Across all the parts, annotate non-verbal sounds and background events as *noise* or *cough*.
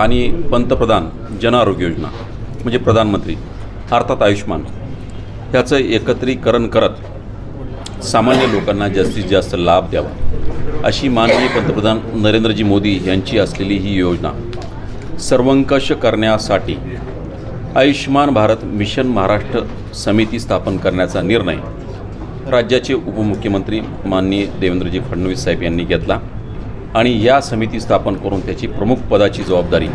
आणि पंतप्रधान जन आरोग्य योजना म्हणजे प्रधानमंत्री अर्थात आयुष्मान ह्याचं एकत्रीकरण करत सामान्य लोकांना जास्तीत जास्त लाभ द्यावा अशी माननीय पंतप्रधान नरेंद्रजी मोदी यांची असलेली ही योजना सर्वंकष करण्यासाठी आयुष्मान भारत मिशन महाराष्ट्र समिती स्थापन करण्याचा निर्णय राज्याचे उपमुख्यमंत्री माननीय देवेंद्रजी फडणवीस साहेब यांनी घेतला. आणि या समिती स्थापन करून त्याची प्रमुख पदाची जबाबदारी.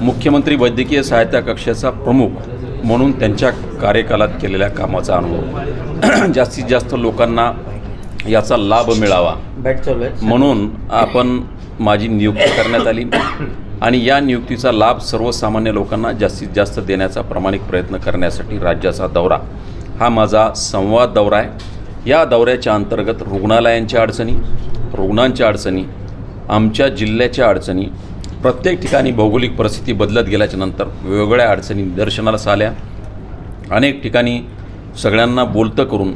मुख्यमंत्री वैद्यकीय सहायता कक्षाचा प्रमुख म्हणून त्यांच्या कार्यकालात केलेल्या कामाचा अनुभव. *clears throat* जास्तीत जास्त लोकांना याचा लाभ मिळावा. म्हणून आपण माझी नियुक्ती करण्यात आली. आणि या नियुक्तीचा लाभ सर्वसामान्य लोकांना जास्तीत जास्त देण्याचा प्रामाणिक प्रयत्न करण्यासाठी राज्याचा दौरा. हा माझा संवाद दौरा आहे. या दौऱ्याच्या अंतर्गत रुग्णालयांच्या अडचणी रुग्णांच्या अडचणी आमच्या जिल्ह्याच्या अडचणी प्रत्येक ठिकाणी भौगोलिक परिस्थिती बदलत गेल्याच्यानंतर वेगवेगळ्या अडचणी निदर्शनाला आल्या. अनेक ठिकाणी सगळ्यांना बोलतं करून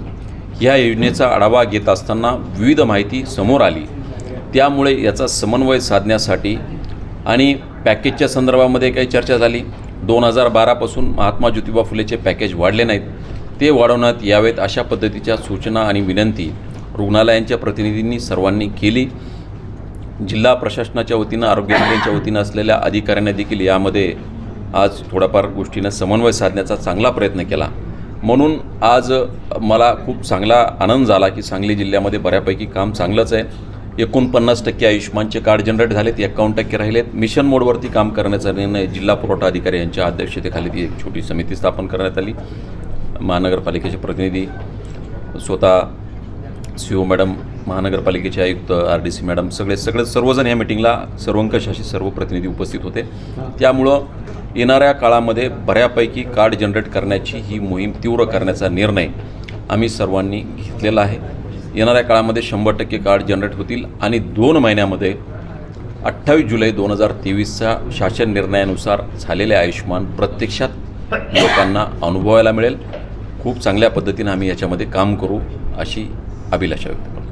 ह्या योजनेचा आढावा घेत असताना विविध माहिती समोर आली. त्यामुळे याचा समन्वय साधण्यासाठी आणि पॅकेजच्या संदर्भामध्ये काही चर्चा झाली. दोन हजार बारापासून महात्मा ज्योतिबा फुलेचे पॅकेज वाढले नाहीत. ते वाढवण्यात यावेत अशा पद्धतीच्या सूचना आणि विनंती रुग्णालयांच्या प्रतिनिधींनी सर्वांनी केली. जिल्हा प्रशासनाच्या वतीनं आरोग्य विभागाच्या वतीनं असलेल्या अधिकाऱ्यांनी देखील यामध्ये आज थोड्याफार गोष्टीनं समन्वय साधण्याचा चांगला प्रयत्न केला. म्हणून आज मला खूप चांगला आनंद झाला की सांगली जिल्ह्यामध्ये बऱ्यापैकी काम चांगलंच आहे. एकोणपन्नास टक्के आयुष्मानचे कार्ड जनरेट झालेत एकावन्न टक्के राहिलेत. मिशन मोडवरती काम करण्याचा निर्णय जिल्हा पुरवठा अधिकारी यांच्या अध्यक्षतेखाली ती एक छोटी समिती स्थापन करण्यात आली. महानगरपालिकेचे प्रतिनिधी स्वतः सी ओ मॅडम महानगरपालिकेचे आयुक्त आर डी सी मॅडम सगळे सगळे सर्वजण या मिटिंगला सर्वंकषाशी सर्व प्रतिनिधी उपस्थित होते. त्यामुळं येणाऱ्या काळामध्ये बऱ्यापैकी कार्ड जनरेट करण्याची ही मोहीम तीव्र करण्याचा निर्णय आम्ही सर्वांनी घेतलेला आहे. येणाऱ्या काळामध्ये शंभर टक्के कार्ड जनरेट होतील आणि दोन महिन्यामध्ये अठ्ठावीस जुलै दोन हजार तेवीसच्या शासन निर्णयानुसार झालेले आयुष्मान प्रत्यक्षात लोकांना अनुभवायला मिळेल. खूप चांगल्या पद्धतीनं आम्ही याच्यामध्ये काम करू अशी अभिलाषा व्यक्त करतो.